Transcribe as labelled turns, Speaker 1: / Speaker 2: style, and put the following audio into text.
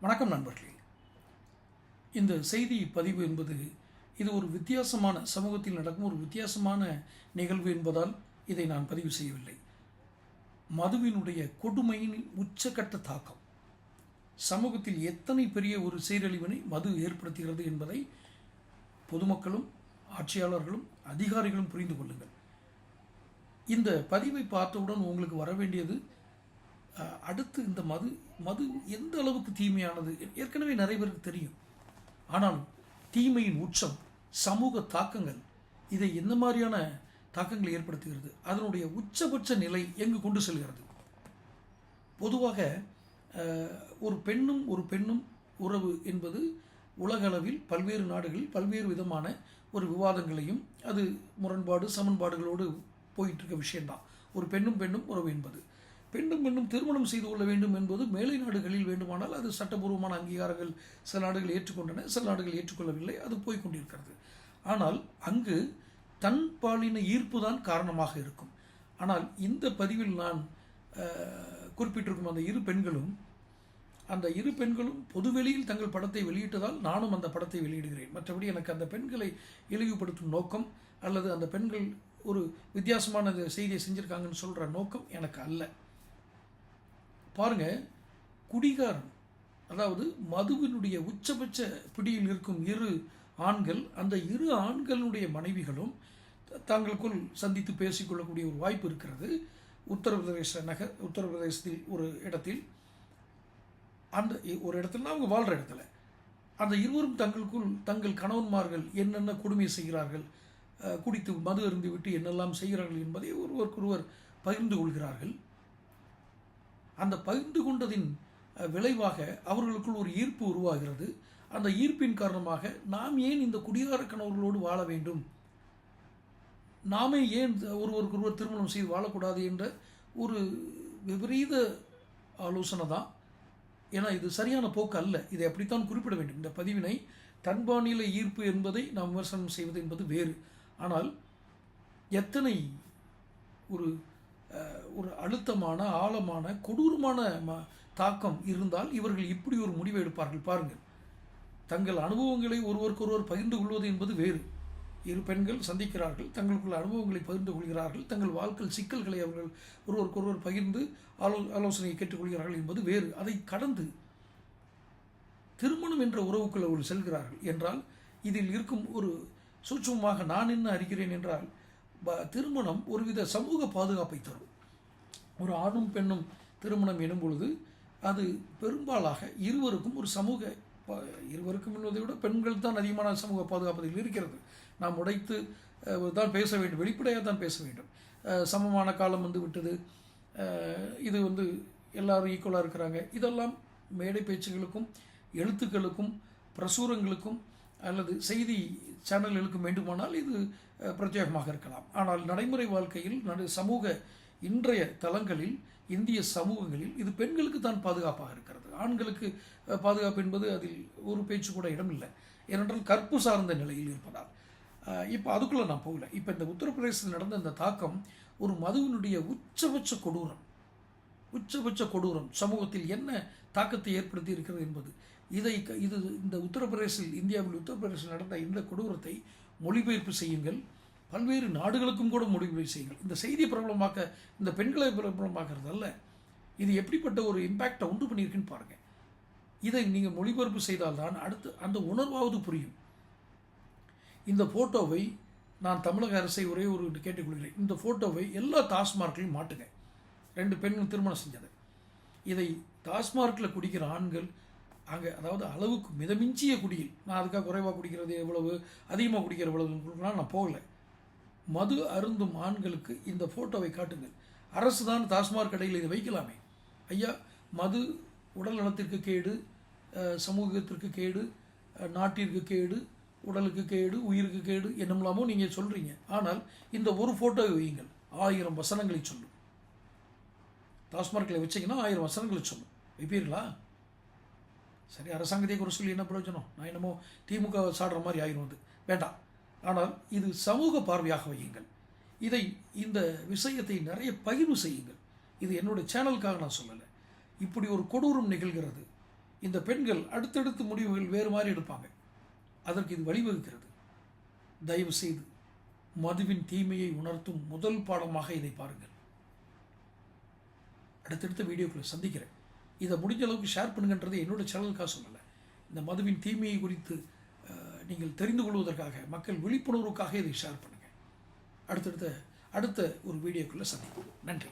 Speaker 1: வணக்கம் நண்பர்களே. இந்த செய்தி பதிவு என்பது இது ஒரு வித்தியாசமான சமூகத்தில் நடக்கும் ஒரு வித்தியாசமான நிகழ்வு என்பதால் இதை நான் பதிவு செய்யவில்லை. மதுவினுடைய கொடுமையின் உச்சக்கட்ட தாக்கம். சமூகத்தில் எத்தனை பெரிய ஒரு சீரழிவினை மது ஏற்படுத்துகிறது என்பதை பொதுமக்களும் ஆட்சியாளர்களும் அதிகாரிகளும் புரிந்து கொள்ளுங்கள். இந்த பதிவை பார்த்தவுடன் உங்களுக்கு வர வேண்டியது அடுத்து இந்த மது மது எந்த அளவுக்கு தீமையானது? ஏற்கனவே நிறைய பேருக்கு தெரியும். ஆனால் தீமையின் உச்சம் சமூக தாக்கங்கள் இதை எந்த மாதிரியான தாக்கங்களை ஏற்படுத்துகிறது? அதனுடைய உச்சபட்ச நிலை எங்கு கொண்டு செல்கிறது? பொதுவாக ஒரு பெண்ணும் ஒரு பெண்ணும் உறவு என்பது உலகளவில் பல்வேறு நாடுகளில் பல்வேறு விதமான ஒரு விவாதங்களையும் அது முரண்பாடு சமன்பாடுகளோடு போயிட்டு இருக்க விஷயம்தான். ஒரு பெண்ணும் பெண்ணும் உறவு என்பது. பெண்ணும் பெண்ணும் திருமணம் செய்து கொள்ள வேண்டும் என்பது மேலை நாடுகளில் வேண்டுமானால் அது சட்டபூர்வமான அங்கீகாரங்கள் சில நாடுகள் ஏற்றுக்கொண்டன சில நாடுகள் ஏற்றுக்கொள்ளவில்லை அது போய்கொண்டிருக்கிறது ஆனால் அங்கு தன் பாலின ஈர்ப்பு தான் காரணமாக இருக்கும். ஆனால் இந்த பதிவில் நான் குறிப்பிட்டிருக்கும் அந்த இரு பெண்களும் அந்த இரு பெண்களும் பொதுவெளியில் தங்கள் படத்தை வெளியிட்டதால் நானும் அந்த படத்தை வெளியிடுகிறேன். மற்றபடி எனக்கு அந்த பெண்களை இழிவுபடுத்தும் நோக்கம் அல்லது அந்த பெண்கள் ஒரு வித்தியாசமான செய்தியை செஞ்சுருக்காங்கன்னு சொல்கிற நோக்கம் எனக்கு அல்ல. பாருங்க குடிகாரன் அதாவது மதுவினுடைய உச்சபட்ச பிடியில் இருக்கும் இரு ஆண்கள் அந்த இரு ஆண்களுடைய மனைவிகளும் தங்களுக்குள் சந்தித்து பேசிக்கொள்ளக்கூடிய ஒரு வாய்ப்பு இருக்கிறது. உத்தரப்பிரதேச நகர் உத்தரப்பிரதேசத்தில் ஒரு இடத்தில் அந்த ஒரு இடத்துல அவங்க வாழ்கிற இடத்துல. அந்த இருவரும் தங்களுக்குள் தங்கள் கணவன்மார்கள் என்னென்ன கொடுமை செய்கிறார்கள் குடித்து மது அருந்து விட்டு என்னெல்லாம் செய்கிறார்கள் என்பதை ஒருவருக்கொருவர் பகிர்ந்து கொள்கிறார்கள். அந்த பகிர்ந்து கொண்டதின் விளைவாக அவர்களுக்குள் ஒரு ஈர்ப்பு உருவாகிறது. அந்த ஈர்ப்பின் காரணமாக நாம் ஏன் இந்த குடிகார கணவர்களோடு வாழ வேண்டும்? நாமே ஏன் ஒருவருக்கொருவர் திருமணம் செய்து வாழக்கூடாது என்ற ஒரு விபரீத ஆலோசனை தான். ஏன்னா இது சரியான போக்கு அல்ல. இதை அப்படித்தான் குறிப்பிட வேண்டும். இந்த பதிவினை தன்பானில ஈர்ப்பு என்பதை நாம் விமர்சனம் செய்வது என்பது வேறு. ஆனால் எத்தனை ஒரு ஒரு அழுத்தமான ஆழமான கொடூரமான ம தாக்கம் இருந்தால் இவர்கள் இப்படி ஒரு முடிவை எடுப்பார்கள் பாருங்கள் தங்கள் அனுபவங்களை ஒருவருக்கொருவர் பகிர்ந்து கொள்வது என்பது வேறு. இரு பெண்கள் சந்திக்கிறார்கள் தங்களுக்குள்ள அனுபவங்களை பகிர்ந்து கொள்கிறார்கள் தங்கள் வாழ்க்கை சிக்கல்களை அவர்கள் ஒருவருக்கொருவர் பகிர்ந்து ஆலோ ஆலோசனையை கேட்டுக்கொள்கிறார்கள் என்பது வேறு. அதை கடந்து திருமணம் என்ற உறவுக்குள் அவர்கள் செல்கிறார்கள் என்றால் இதில் இருக்கும் ஒரு சூட்சமாக நான் என்ன அறிகிறேன் என்றால் திருமணம் ஒருவித சமூக பாதுகாப்பை தரும். ஒரு ஆணும் பெண்ணும் திருமணம் எனும் பொழுது அது பெரும்பாலாக இருவருக்கும் ஒரு சமூக இருவருக்கும் என்பதை விட பெண்கள் தான் அதிகமான சமூக பாதுகாப்பதில் இருக்கிறது. நாம் உடைத்து தான் பேச வேண்டும் வெளிப்படையாக தான் பேச வேண்டும். சமமான காலம் வந்து விட்டது. இது வந்து எல்லாரும் ஈக்குவலாக இருக்கிறாங்க. இதெல்லாம் மேடை பேச்சுகளுக்கும் எழுத்துக்களுக்கும் பிரசுரங்களுக்கும் அல்லது செய்தி சேனல்களுக்கும் வேண்டுமானால் இது பிரத்யேகமாக இருக்கலாம். ஆனால் நடைமுறை வாழ்க்கையில் நடு சமூக இன்றைய தளங்களில் இந்திய சமூகங்களில் இது பெண்களுக்கு தான் பாதுகாப்பாக இருக்கிறது. ஆண்களுக்கு பாதுகாப்பு என்பது அதில் ஒரு பேச்சு கூட இடமில்லை ஏனென்றால் கற்பு சார்ந்த நிலையில் இருப்பதால். இப்போ அதுக்குள்ளே நான் போகல. இப்போ இந்த உத்தரப்பிரதேசத்தில் நடந்த இந்த தாக்கம் ஒரு மதுவினுடைய உச்சபட்ச கொடூரம். உச்சபட்ச கொடூரம். சமூகத்தில் என்ன தாக்கத்தை ஏற்படுத்தி இருக்கிறது என்பது இதை இது இந்த உத்தரப்பிரதேசில் இந்தியாவில் உத்தரப்பிரதேசில் நடந்த இந்த கொடூரத்தை மொழிபெயர்ப்பு செய்யுங்கள். பல்வேறு நாடுகளுக்கும் கூட மொழிபெயர்ப்பு செய்யுங்கள். இந்த செய்தியை பிரபலமாக்க இந்த பெண்களை பிரபலமாக்குறது அல்ல. இது எப்படிப்பட்ட ஒரு இம்பேக்டை உண்டு பண்ணியிருக்குன்னு பாருங்கள் இதை நீங்கள் மொழிபெயர்ப்பு செய்தால்தான் அடுத்து அந்த உணர்வாவது புரியும். இந்த ஃபோட்டோவை நான் தமிழக அரசை ஒரே ஒரு கேட்டுக்கொள்கிறேன். இந்த ஃபோட்டோவை எல்லா டாஸ்மார்க்லையும் மாட்டுங்க. ரெண்டு பெண்கள் திருமணம் செஞ்சது. இதை டாஸ்மார்க்கில் குடிக்கிற ஆண்கள் அங்கே அதாவது அளவுக்கு மிதமிஞ்சிய குடியில். நான் அதுக்காக குறைவாக குடிக்கிறது எவ்வளவு? அதிகமாக குடிக்கிற எவ்வளவுலாம் நான் போகல. மது அருந்தும் ஆண்களுக்கு இந்த ஃபோட்டோவை காட்டுங்கள். அரசு தான் டாஸ்மார்க் கடையில் இதை வைக்கலாமே. ஐயா மது உடல் நலத்திற்கு கேடு சமூகத்திற்கு கேடு நாட்டிற்கு கேடு உடலுக்கு கேடு உயிருக்கு கேடு என்னமெல்லாமோ நீங்கள் சொல்கிறீங்க ஆனால் இந்த ஒரு ஃபோட்டோவை வையுங்கள். ஆயிரம் வசனங்களை சொல்லும். டாஸ்மார்க்கில் வச்சிங்கன்னா ஆயிரம் வசனங்களை சொல்லும். வைப்பீர்களா? சரி அரசாங்கத்தை குறை சொல்லி என்ன பிரயோஜனம்? நான் என்னமோ திமுக சாடுற மாதிரி ஆயிரும் அது. வேண்டாம். ஆனால் இது சமூக பார்வையாக வையுங்கள். இதை இந்த விஷயத்தை நிறைய பகிர்வு செய்யுங்கள். இது என்னுடைய சேனலுக்காக நான் சொல்லலை. இப்படி ஒரு கொடூரம் நிகழ்கிறது. இந்த பெண்கள் அடுத்தடுத்து முடிவுகள் வேறு மாதிரி எடுப்பாங்க. அதற்கு இது வழிவகுக்கிறது. தயவு செய்து மதுவின் தீமையை உணர்த்தும் முதல் பாடமாக இதை பாருங்கள். அடுத்தடுத்த வீடியோக்களை சந்திக்கிறேன். இதை முடிஞ்ச அளவுக்கு ஷேர் பண்ணுங்கன்றது என்னோட சேனலுக்காக சொல்லலை இந்த மதுவின் தீமையை குறித்து நீங்கள் தெரிந்து கொள்வதற்காக மக்கள் விழிப்புணர்வுக்காக இதை ஷேர் பண்ணுங்கள் அடுத்தடுத்த அடுத்த ஒரு வீடியோக்குள்ளே சந்திப்போம். நன்றி.